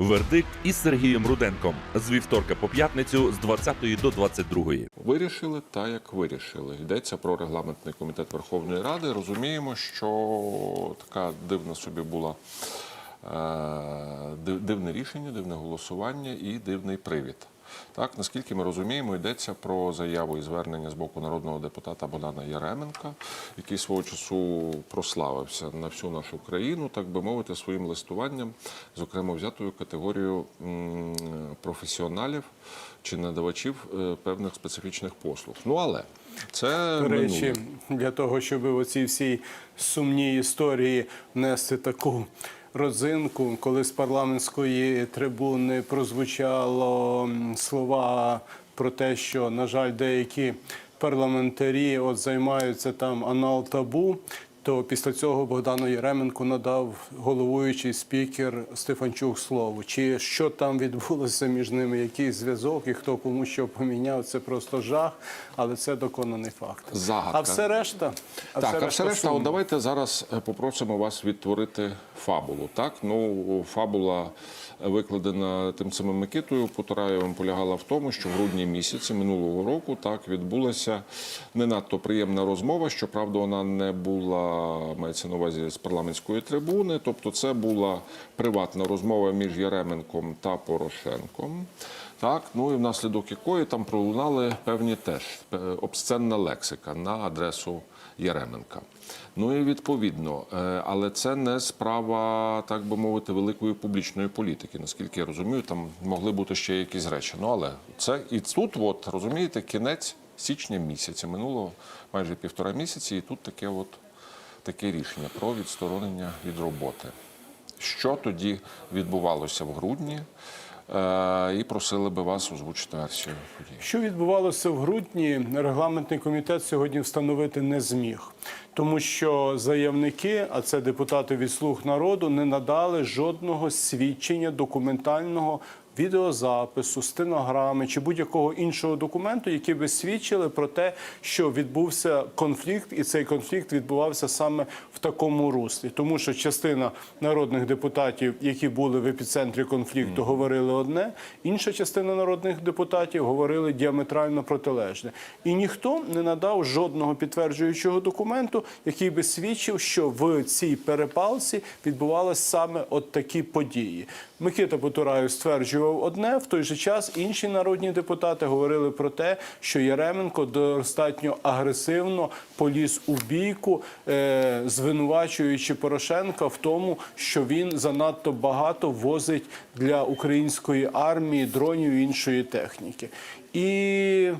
Вердикт із Сергієм Руденком з вівторка по п'ятницю з 20 до 22. Вирішили так, як вирішили. Йдеться про регламентний комітет Верховної Ради. Розуміємо, що така дивна собі була е, дивне рішення, дивне голосування і дивний привід. Так, наскільки ми розуміємо, йдеться про заяву і звернення з боку народного депутата Богдана Яременка, який свого часу прославився на всю нашу країну, так би мовити, своїм листуванням, зокрема взятою категорією професіоналів чи надавачів е, певних специфічних послуг. Ну але це До речі, минуле. для того, щоб в оцій всій сумній історії внести таку родзинку, коли з парламентської трибуни прозвучало слова про те, що, на жаль, деякі парламентарі от займаються там анал табу. То після цього Богдану Єременку надав головуючий спікер Стефанчук слово. Чи що там відбулося між ними, який зв'язок і хто кому що поміняв, це просто жах, але це доконаний факт. Загадка. А все решта, а так, а все решта, сумно. от давайте зараз е, попросимо вас відтворити фабулу. Так, ну фабула викладена тим самим Микитою Потураєвим полягала в тому, що в грудні місяці минулого року так відбулася не надто приємна розмова. Щоправда, вона не була мається на увазі з парламентської трибуни. Тобто, це була приватна розмова між Яременком та Порошенком. Так, ну і внаслідок якої там пролунали певні теж е, обсценна лексика на адресу Яременка. Ну і відповідно, е, але це не справа, так би мовити, великої публічної політики. Наскільки я розумію, там могли бути ще якісь речі. Ну але це і тут, от розумієте, кінець січня місяця минуло майже півтора місяці, і тут таке от таке рішення про відсторонення від роботи. Що тоді відбувалося в грудні? Е, І просили би вас озвучити версію подій. Що відбувалося в грудні, регламентний комітет сьогодні встановити не зміг, тому що заявники, а це депутати від слуг народу, не надали жодного свідчення документального. Відеозапису, стенограми чи будь-якого іншого документу, які би свідчили про те, що відбувся конфлікт, і цей конфлікт відбувався саме в такому руслі. Тому що частина народних депутатів, які були в епіцентрі конфлікту, говорили одне, інша частина народних депутатів говорили діаметрально протилежне. І ніхто не надав жодного підтверджуючого документу, який би свідчив, що в цій перепалці відбувалися саме от такі події. Микита Потураєв стверджував одне, в той же час інші народні депутати говорили про те, що Яременко достатньо агресивно поліз у бійку, е, звинувачуючи Порошенка в тому, що він занадто багато возить для української армії дронів і іншої техніки. І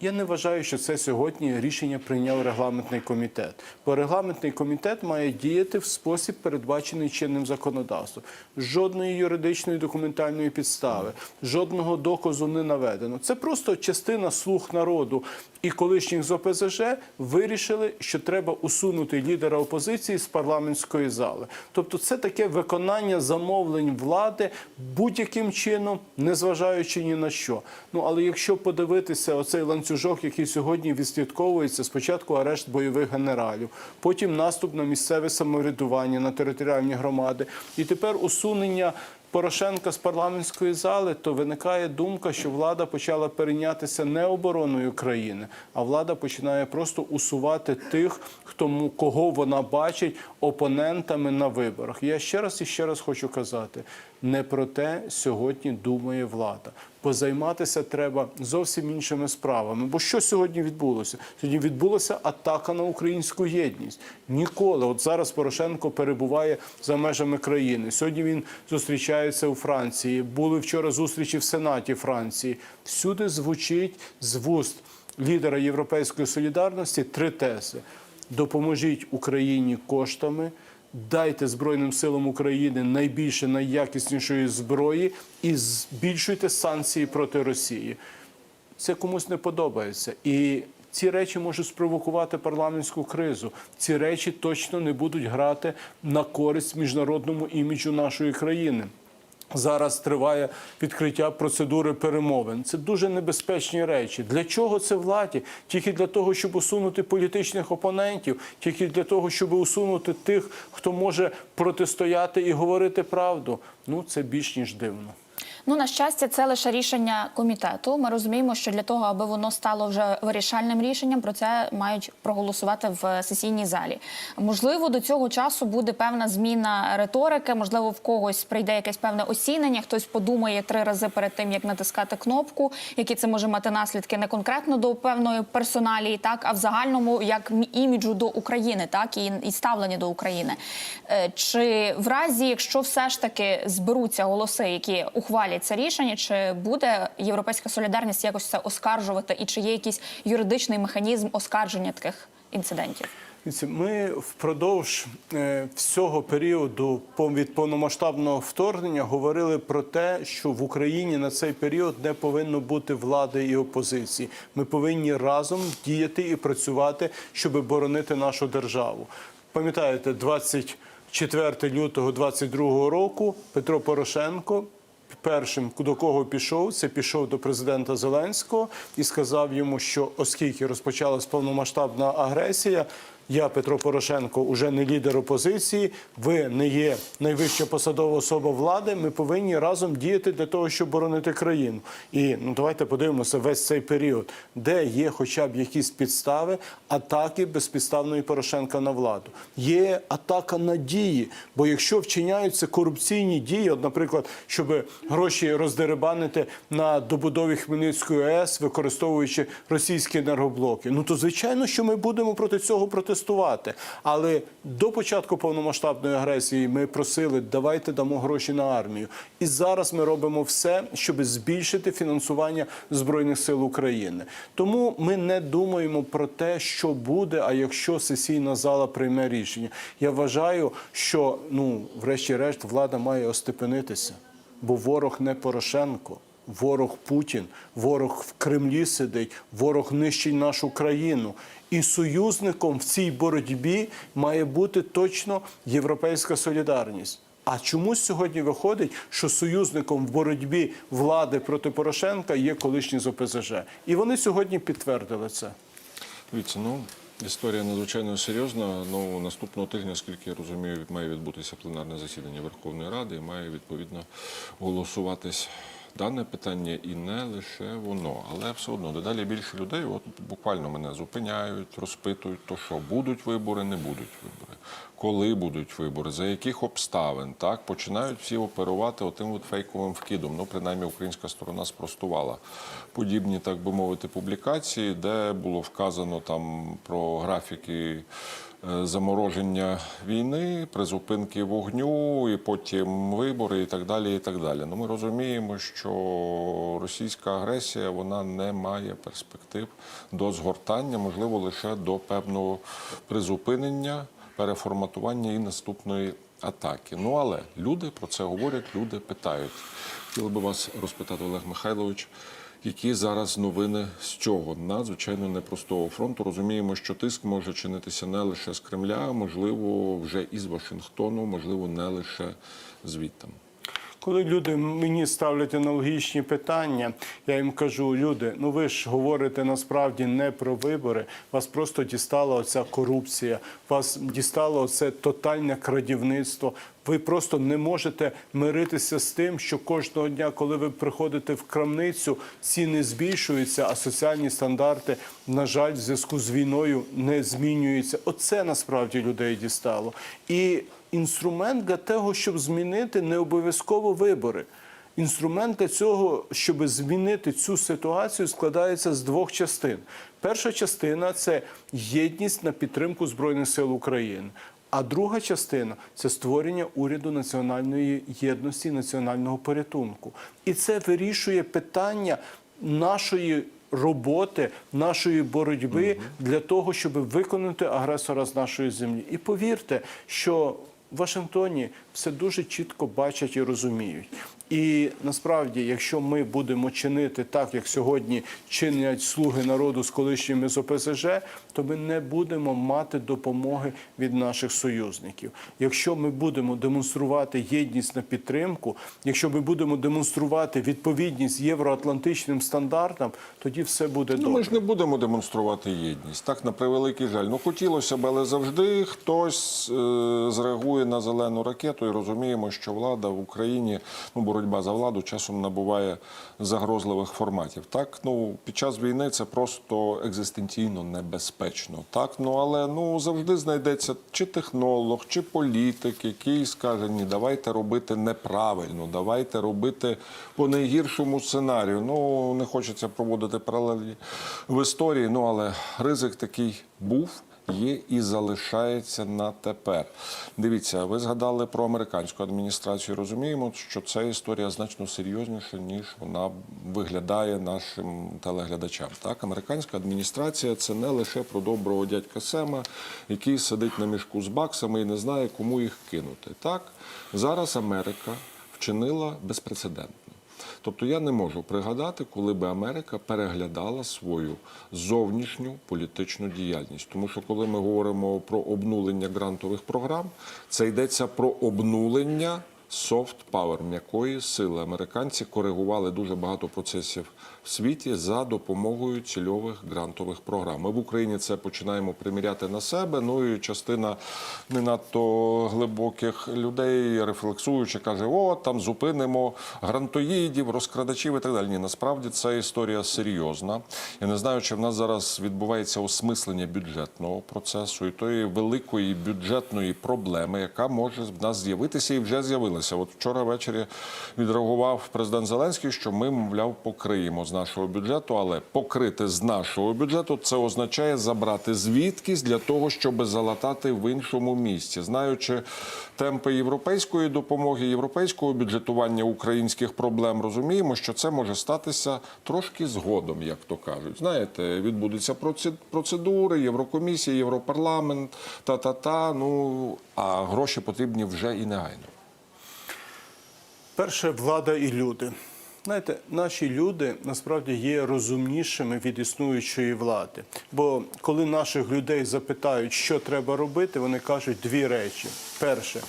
я не вважаю, що це сьогодні рішення прийняв регламентний комітет. Бо регламентний комітет має діяти в спосіб, передбачений чинним законодавством. Жодної юридичної документальної підстави, жодного доказу не наведено. Це просто частина слуг народу і колишніх з ОПЗЖ вирішили, що треба усунути лідера опозиції з парламентської зали. Тобто, це таке виконання замовлень влади будь-яким чином, незважаючи ні на що. Ну але якщо подивитися оцей ланцюжок, який сьогодні відслідковується, спочатку арешт бойових генералів, потім наступ на місцеве самоврядування на територіальні громади, і тепер усунення. Порошенка з парламентської зали, то виникає думка, що влада почала перейнятися не обороною країни, а влада починає просто усувати тих, хто кого вона бачить опонентами на виборах. Я ще раз і ще раз хочу казати: не про те сьогодні думає влада. Позайматися треба зовсім іншими справами. Бо що сьогодні відбулося? Сьогодні відбулася атака на українську єдність. Ніколи. От зараз Порошенко перебуває за межами країни. Сьогодні він зустрічається у Франції. Були вчора зустрічі в Сенаті Франції. Всюди звучить з вуст лідера Європейської солідарності три тези: допоможіть Україні коштами. Дайте Збройним силам України найбільше найякіснішої зброї і збільшуйте санкції проти Росії. Це комусь не подобається. І ці речі можуть спровокувати парламентську кризу. Ці речі точно не будуть грати на користь міжнародному іміджу нашої країни. Зараз триває відкриття процедури перемовин. Це дуже небезпечні речі. Для чого це владі? Тільки для того, щоб усунути політичних опонентів, тільки для того, щоб усунути тих, хто може протистояти і говорити правду. Ну це більш ніж дивно. Ну на щастя, це лише рішення комітету. Ми розуміємо, що для того, аби воно стало вже вирішальним рішенням, про це мають проголосувати в сесійній залі. Можливо, до цього часу буде певна зміна риторики. Можливо, в когось прийде якесь певне осінення. Хтось подумає три рази перед тим, як натискати кнопку, які це може мати наслідки не конкретно до певної персоналії, так а в загальному як іміджу до України, так і, і ставлення до України. Е, Чи в разі, якщо все ж таки зберуться голоси, які ухвалять це рішення, чи буде європейська солідарність якось це оскаржувати, і чи є якийсь юридичний механізм оскарження таких інцидентів? Ми впродовж е, всього періоду від повномасштабного вторгнення говорили про те, що в Україні на цей період не повинно бути влади і опозиції. Ми повинні разом діяти і працювати, щоб боронити нашу державу. Пам'ятаєте, 24 лютого 22 року Петро Порошенко першим, до кого пішов, це пішов до президента Зеленського і сказав йому, що оскільки розпочалась повномасштабна агресія. Я, Петро Порошенко, уже не лідер опозиції. Ви не є найвища посадова особа влади. Ми повинні разом діяти для того, щоб боронити країну. І ну давайте подивимося весь цей період, де є хоча б якісь підстави атаки безпідставної Порошенка на владу. Є атака на дії. Бо якщо вчиняються корупційні дії, от, наприклад, щоб гроші роздеребанити на добудові Хмельницької АЕС, використовуючи російські енергоблоки, ну то звичайно, що ми будемо проти цього протестувати. Але до початку повномасштабної агресії ми просили, давайте дамо гроші на армію. І зараз ми робимо все, щоб збільшити фінансування збройних сил України. Тому ми не думаємо про те, що буде, а якщо сесійна зала прийме рішення. Я вважаю, що ну, врешті-решт, влада має остепенитися, бо ворог не Порошенко. Ворог Путін, ворог в Кремлі сидить, ворог нищить нашу країну. І союзником в цій боротьбі має бути точно європейська солідарність. А чомусь сьогодні виходить, що союзником в боротьбі влади проти Порошенка є колишні з ОПЗЖ. І вони сьогодні підтвердили це. Дивіться, ну історія надзвичайно серйозна. Ну наступного тижня, скільки я розумію, має відбутися пленарне засідання Верховної Ради і має відповідно голосуватись. Дане питання і не лише воно, але все одно. Дедалі більше людей от буквально мене зупиняють, розпитують, то що будуть вибори, не будуть вибори, коли будуть вибори, за яких обставин так починають всі оперувати отим от фейковим вкидом. Ну, принаймні, українська сторона спростувала подібні, так би мовити, публікації, де було вказано там про графіки. е, Замороження війни, призупинки вогню, і потім вибори, і так далі. І так далі. Ну ми розуміємо, що російська агресія вона не має перспектив до згортання, можливо, лише до певного призупинення, переформатування і наступної атаки. Ну але люди про це говорять, люди питають. Хотіли би вас розпитати, Олег Михайлович. Які зараз новини з цього надзвичайно непростого фронту? Розуміємо, що тиск може чинитися не лише з Кремля, можливо, вже із Вашингтону, можливо, не лише звідти. Коли люди мені ставлять аналогічні питання, я їм кажу: люди, ну ви ж говорите насправді не про вибори. Вас просто дістала оця корупція, вас дістало оце тотальне крадівництво. Ви просто не можете миритися з тим, що кожного дня, коли ви приходите в крамницю, ціни збільшуються, а соціальні стандарти, на жаль, в зв'язку з війною не змінюються. Оце насправді людей дістало. І інструмент для того, щоб змінити, не обов'язково вибори. Інструмент для цього, щоб змінити цю ситуацію, складається з двох частин. Перша частина це єдність на підтримку Збройних сил України. А друга частина це створення уряду національної єдності, національного порятунку. І це вирішує питання нашої роботи, нашої боротьби для того, щоб виконати агресора з нашої землі. І повірте, що Вашингтоні все дуже чітко бачать і розуміють. І насправді, якщо ми будемо чинити так, як сьогодні чинять слуги народу з колишніми з ОПЗЖ, то ми не будемо мати допомоги від наших союзників. Якщо ми будемо демонструвати єдність на підтримку, якщо ми будемо демонструвати відповідність євроатлантичним стандартам, тоді все буде Ну, добре. ми ж не будемо демонструвати єдність. Так, на превеликий жаль. Ну хотілося б, але завжди хтось е, зреагує на зелену ракету і розуміємо, що влада в Україні, ну боротьба за владу часом набуває загрозливих форматів. Так, ну під час війни це просто екзистенційно небезпечно. Так, ну але ну завжди знайдеться чи технолог, чи політик, який скаже: ні, давайте робити неправильно, давайте робити по найгіршому сценарію. Ну не хочеться проводити паралелі в історії. Ну але ризик такий був. Є і залишається на тепер. Дивіться, ви згадали про американську адміністрацію. Розуміємо, що ця історія значно серйозніша, ніж вона виглядає нашим телеглядачам. Так, американська адміністрація це не лише про доброго дядька Сема, який сидить на мішку з баксами і не знає, кому їх кинути. Так, зараз Америка вчинила безпрецедентно. Тобто я не можу пригадати, коли би Америка переглядала свою зовнішню політичну діяльність. Тому що коли ми говоримо про обнулення грантових програм, це йдеться про обнулення soft power, м'якої сили. Американці коригували дуже багато процесів світі за допомогою цільових грантових програм. Ми в Україні це починаємо приміряти на себе. Ну і частина не надто глибоких людей, рефлексуючи, каже: о, там зупинимо грантоїдів, розкрадачів і так далі. Ні, насправді це історія серйозна. Я не знаю, чи в нас зараз відбувається осмислення бюджетного процесу і тої великої бюджетної проблеми, яка може в нас з'явитися і вже з'явилася. От вчора ввечері відреагував президент Зеленський, що ми, мовляв, покриємо нашого бюджету, але покрити з нашого бюджету це означає забрати звідкись для того, щоб залатати в іншому місці, знаючи темпи європейської допомоги, європейського бюджетування українських проблем, розуміємо, що це може статися трошки згодом, як то кажуть. Знаєте, відбудуться процедури, Єврокомісія, Європарламент, та-та-та. Ну а гроші потрібні вже і негайно. Перше влада і люди. Знаєте, наші люди насправді є розумнішими від існуючої влади. Бо коли наших людей запитають, що треба робити, вони кажуть дві речі: перше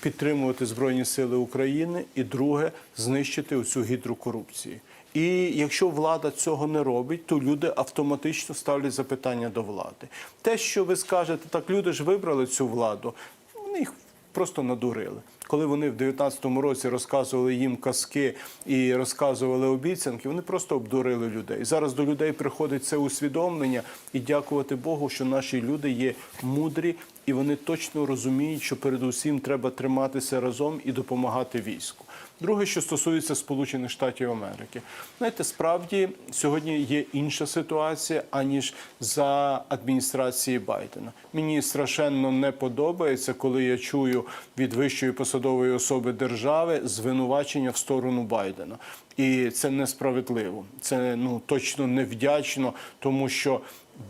підтримувати Збройні Сили України, і друге знищити оцю гідру корупції. І якщо влада цього не робить, то люди автоматично ставлять запитання до влади. Те, що ви скажете, так люди ж вибрали цю владу, вони їх просто надурили. Коли вони в 19-му році розказували їм казки і розказували обіцянки, вони просто обдурили людей. Зараз до людей приходить це усвідомлення, і дякувати Богу, що наші люди є мудрі, і вони точно розуміють, що передусім треба триматися разом і допомагати війську. Друге, що стосується Сполучених Штатів Америки, знаєте, справді сьогодні є інша ситуація аніж за адміністрації Байдена. Мені страшенно не подобається, коли я чую від вищої посадової особи держави звинувачення в сторону Байдена. І це несправедливо. Це ну точно невдячно, тому що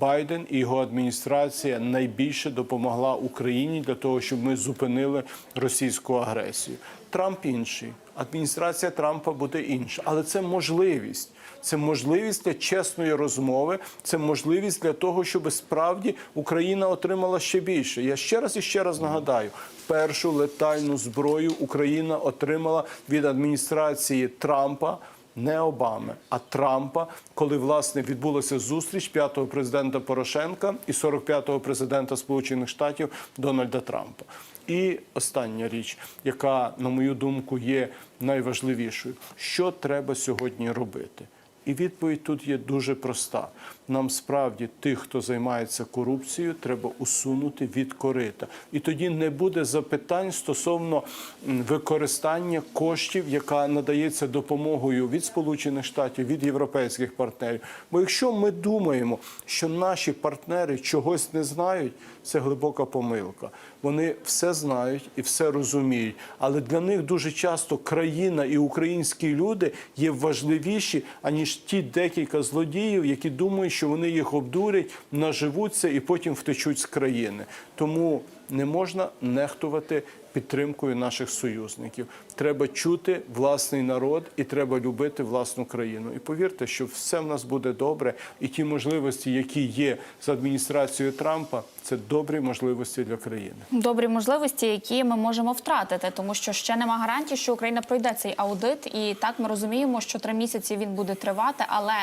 Байден і його адміністрація найбільше допомогла Україні для того, щоб ми зупинили російську агресію. Трамп інший, адміністрація Трампа буде інша, але це можливість. Це можливість для чесної розмови, це можливість для того, щоб справді Україна отримала ще більше. Я ще раз і ще раз нагадаю: першу летальну зброю Україна отримала від адміністрації Трампа. Не Обами, а Трампа, коли власне відбулася зустріч п'ятого президента Порошенка і 45-го президента Сполучених Штатів Дональда Трампа. І остання річ, яка, на мою думку, є найважливішою, що треба сьогодні робити. І відповідь тут є дуже проста. Нам справді тих, хто займається корупцією, треба усунути від корита. І тоді не буде запитань стосовно використання коштів, яка надається допомогою від Сполучених Штатів, від європейських партнерів. Бо якщо ми думаємо, що наші партнери чогось не знають, це глибока помилка. Вони все знають і все розуміють, але для них дуже часто країна і українські люди є важливіші аніж ті декілька злодіїв, які думають, що вони їх обдурять, наживуться і потім втечуть з країни. Тому не можна нехтувати підтримкою наших союзників. Треба чути власний народ і треба любити власну країну. І повірте, що все в нас буде добре, і ті можливості, які є з адміністрацією Трампа, це добрі можливості для країни. Добрі можливості, які ми можемо втратити, тому що ще нема гарантії, що Україна пройде цей аудит. І так ми розуміємо, що три місяці він буде тривати. Але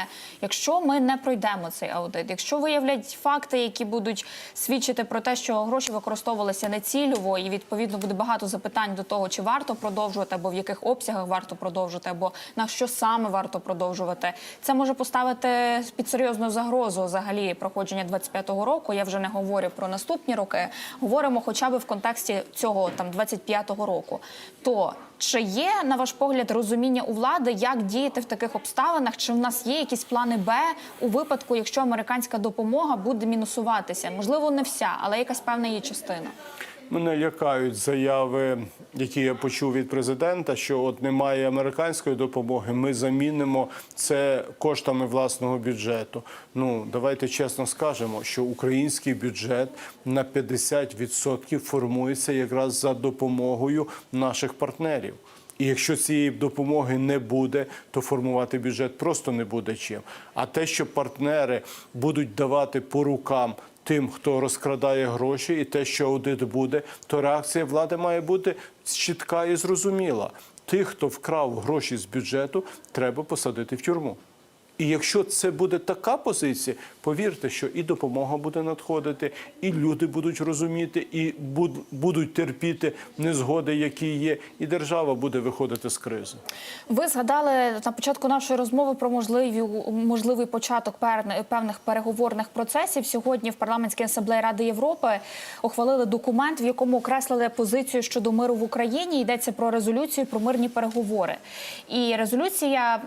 якщо ми не пройдемо цей аудит, якщо виявлять факти, які будуть свідчити про те, що гроші використовувалися нецільово, і відповідно буде багато запитань до того, чи варто продовжувати, або в яких обсягах варто продовжувати, або на що саме варто продовжувати, це може поставити під серйозну загрозу взагалі проходження 25-го року. Я вже не говорю про наступні роки. Говоримо, хоча б в контексті цього там 25-го року. То чи є на ваш погляд розуміння у влади, як діяти в таких обставинах? Чи в нас є якісь плани Б у випадку, якщо американська допомога буде мінусуватися? Можливо, не вся, але якась певна її частина. Мене лякають заяви, які я почув від президента, що от немає американської допомоги, ми замінимо це коштами власного бюджету. Ну давайте чесно скажемо, що український бюджет на 50% формується якраз за допомогою наших партнерів. І якщо цієї допомоги не буде, то формувати бюджет просто не буде чим. А те, що партнери будуть давати по рукам тим, хто розкрадає гроші, і те, що аудит буде, то реакція влади має бути чітка і зрозуміла. Тих, хто вкрав гроші з бюджету, треба посадити в тюрму. І якщо це буде така позиція, повірте, що і допомога буде надходити, і люди будуть розуміти, і будуть терпіти незгоди, які є, і держава буде виходити з кризи. Ви згадали на початку нашої розмови про можливі, можливий початок певних переговорних процесів. Сьогодні в парламентській асамблеї Ради Європи ухвалили документ, в якому окреслили позицію щодо миру в Україні. Йдеться про резолюцію про мирні переговори. І резолюція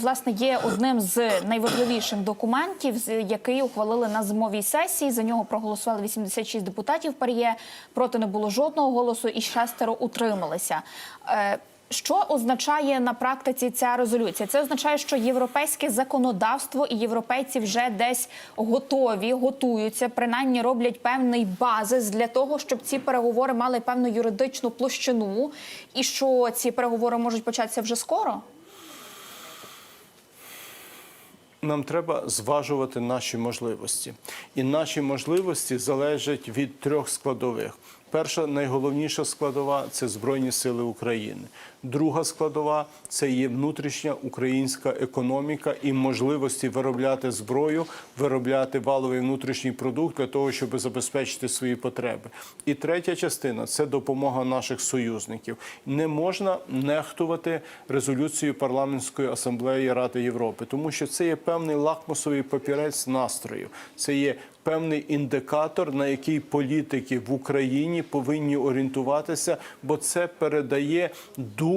власне є одним з найважливіших документів, з- який ухвалили на зимовій сесії. За нього проголосували 86 депутатів. Пар'є проти не було жодного голосу, і шестеро утрималися. Е, що означає на практиці ця резолюція? Це означає, що європейське законодавство і європейці вже десь готові, готуються, принаймні роблять певний базис для того, щоб ці переговори мали певну юридичну площину, і що ці переговори можуть початися вже скоро. Нам треба зважувати наші можливості, і наші можливості залежать від трьох складових. Перша найголовніша складова це Збройні Сили України. Друга складова це є внутрішня українська економіка і можливості виробляти зброю, виробляти валовий внутрішній продукт для того, щоб забезпечити свої потреби. І третя частина це допомога наших союзників. Не можна нехтувати резолюцією парламентської асамблеї Ради Європи, тому що це є певний лакмусовий папірець настрою. Це є певний індикатор, на який політики в Україні повинні орієнтуватися, бо це передає дух.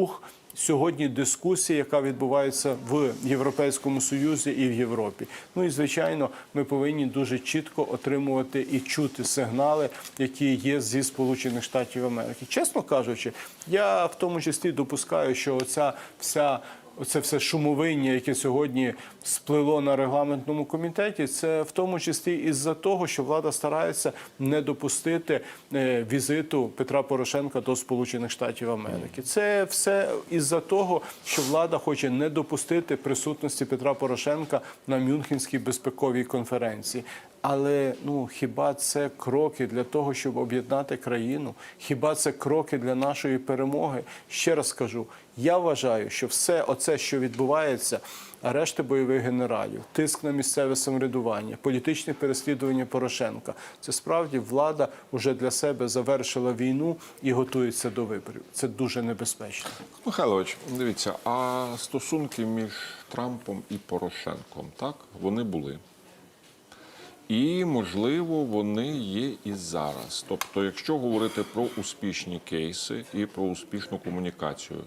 Сьогодні дискусії, яка відбувається в Європейському Союзі і в Європі. Ну і звичайно, ми повинні дуже чітко отримувати і чути сигнали, які є зі Сполучених Штатів Америки. Чесно кажучи, я в тому числі допускаю, що оця вся Оце все шумовиння, яке сьогодні сплило на регламентному комітеті, це в тому числі із-за того, що влада старається не допустити е, візиту Петра Порошенка до Сполучених Штатів Америки. Це все із-за того, що влада хоче не допустити присутності Петра Порошенка на Мюнхенській безпековій конференції. Але ну хіба це кроки для того, щоб об'єднати країну? Хіба це кроки для нашої перемоги? Ще раз скажу: я вважаю, що все оце, що відбувається, арешти бойових генералів, тиск на місцеве самоврядування, політичне переслідування Порошенка, це справді влада вже для себе завершила війну і готується до виборів. Це дуже небезпечно. Михайлович, дивіться, а стосунки між Трампом і Порошенком, так, вони були. І, можливо, вони є і зараз. Тобто, якщо говорити про успішні кейси і про успішну комунікацію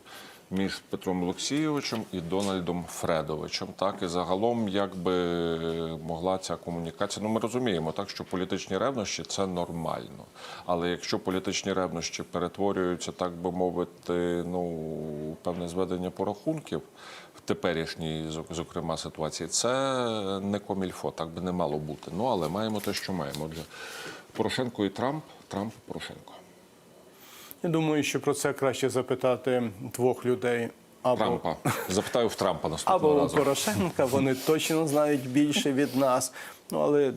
між Петром Олексійовичем і Дональдом Фредовичем, так і загалом, як би могла ця комунікація. Ну, ми розуміємо, так що політичні ревнощі це нормально. Але якщо політичні ревнощі перетворюються, так би мовити, ну певне зведення порахунків теперішній, зокрема, ситуації, це не комільфо, так би не мало бути. Ну але маємо те, що маємо. Отже, Порошенко і Трамп, Трамп Порошенко. Я думаю, що про це краще запитати двох людей. Або Трампа. Запитаю в Трампа наступного або разу. Порошенка, вони точно знають більше від нас. Ну але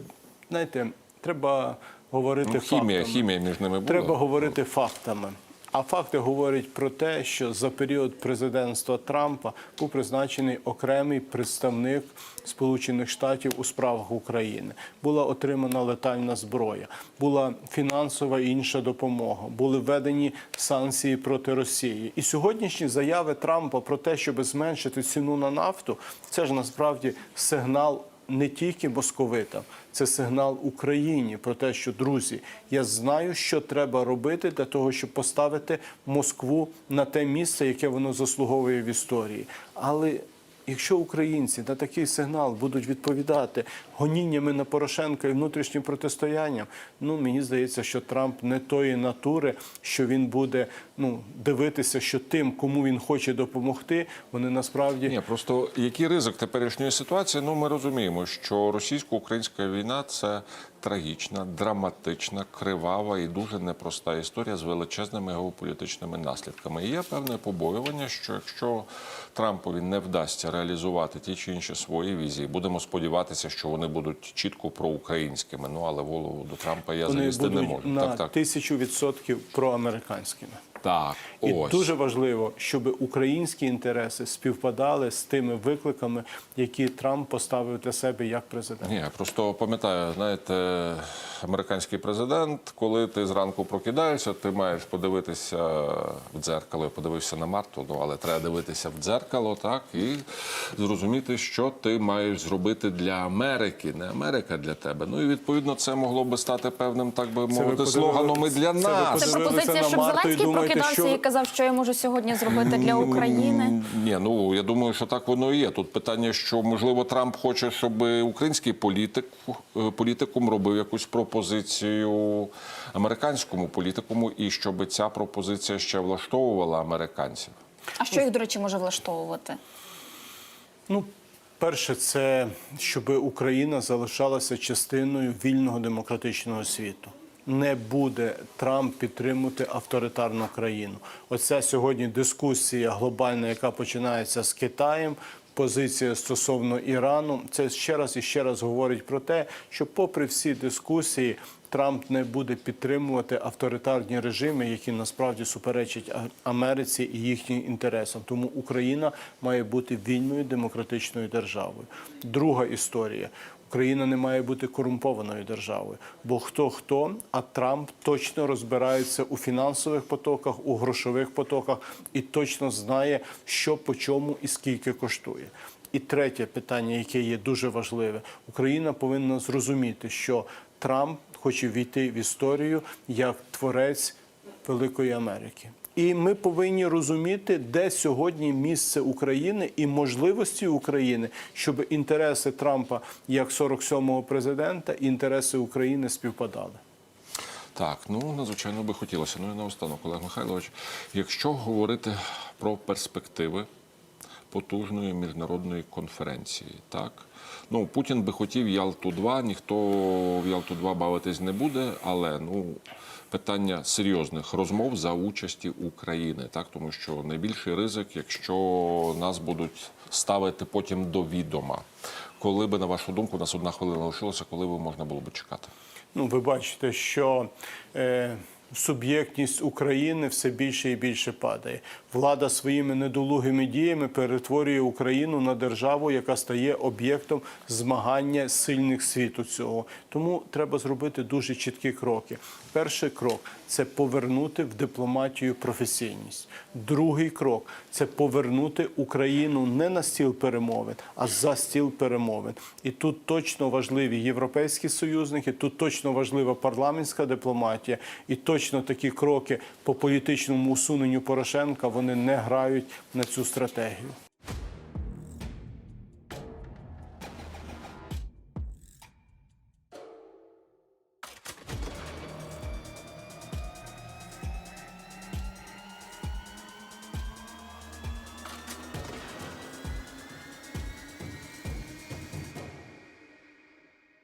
знаєте, треба говорити Ну, хімія, фактами. хімія між ними була. Треба говорити фактами. А факти говорять про те, що за період президентства Трампа був призначений окремий представник Сполучених Штатів у справах України. Була отримана летальна зброя, була фінансова і інша допомога, були введені санкції проти Росії. І сьогоднішні заяви Трампа про те, щоб зменшити ціну на нафту, це ж насправді сигнал не тільки московитам, це сигнал Україні про те, що друзі, я знаю, що треба робити для того, щоб поставити Москву на те місце, яке воно заслуговує в історії. Але якщо українці на такий сигнал будуть відповідати гоніннями на Порошенка і внутрішнім протистоянням, ну мені здається, що Трамп не тої натури, що він буде ну дивитися, що тим, кому він хоче допомогти, вони насправді Ні, просто який ризик теперішньої ситуації? Ну ми розуміємо, що російсько-українська війна це трагічна, драматична, кривава і дуже непроста історія з величезними геополітичними наслідками. І є певне побоювання, що якщо Трампові не вдасться реалізувати ті чи інші свої візії, будемо сподіватися, що вони будуть чітко проукраїнськими. Ну але голову до Трампа я залізти не можу. на Так, так. тисячу відсотків проамериканськими. Так, І ось. дуже важливо, щоб українські інтереси співпадали з тими викликами, які Трамп поставив для себе як президент. Ні, я просто пам'ятаю, знаєте, американський президент, коли ти зранку прокидаєшся, ти маєш подивитися в дзеркало. Я подивився на Марту, ну але треба дивитися в дзеркало, так і зрозуміти, що ти маєш зробити для Америки, не Америка для тебе. Ну і відповідно це могло би стати певним, так би мовити, слоганом і для нас. Це пропозиція, на щоб Зеленський думаєте, прокидався що- і казав, що я можу сьогодні зробити для України. Ні, ну я думаю, що так воно і є. Тут питання, що можливо Трамп хоче, щоб український політик е, політикум робив якусь пропозицію американському політикуму, і щоб ця пропозиція ще влаштовувала американців. А що їх, до речі, може влаштовувати? Ну, перше, це щоб Україна залишалася частиною вільного демократичного світу. Не буде Трамп підтримувати авторитарну країну. Оця сьогодні дискусія глобальна, яка починається з Китаєм. Позиція стосовно Ірану, це ще раз і ще раз говорить про те, що, попри всі дискусії, Трамп не буде підтримувати авторитарні режими, які насправді суперечать Америці і їхнім інтересам. Тому Україна має бути вільною демократичною державою. Друга історія. Україна не має бути корумпованою державою, бо хто хто, а Трамп точно розбирається у фінансових потоках, у грошових потоках і точно знає, що по чому і скільки коштує. І третє питання, яке є дуже важливе, Україна повинна зрозуміти, що Трамп хоче війти в історію як творець Великої Америки. І ми повинні розуміти, де сьогодні місце України і можливості України, щоб інтереси Трампа як 47-го президента інтереси України співпадали. Так, ну надзвичайно би хотілося. Ну і наостанок, Олег Михайлович, якщо говорити про перспективи потужної міжнародної конференції, так ну Путін би хотів Ялту 2 ніхто в Ялту 2 бавитись не буде, але ну питання серйозних розмов за участі України, так тому що найбільший ризик, якщо нас будуть ставити потім до відома. Коли би, на вашу думку, нас одна хвилина лишилася, коли би можна було би чекати? Ну, ви бачите, що е, суб'єктність України все більше і більше падає. Влада своїми недолугими діями перетворює Україну на державу, яка стає об'єктом змагання сильних світу цього. Тому треба зробити дуже чіткі кроки. Перший крок це повернути в дипломатію професійність. Другий крок це повернути Україну не на стіл перемовин, а за стіл перемовин. І тут точно важливі європейські союзники, тут точно важлива парламентська дипломатія, і точно такі кроки по політичному усуненню Порошенка вони не грають на цю стратегію.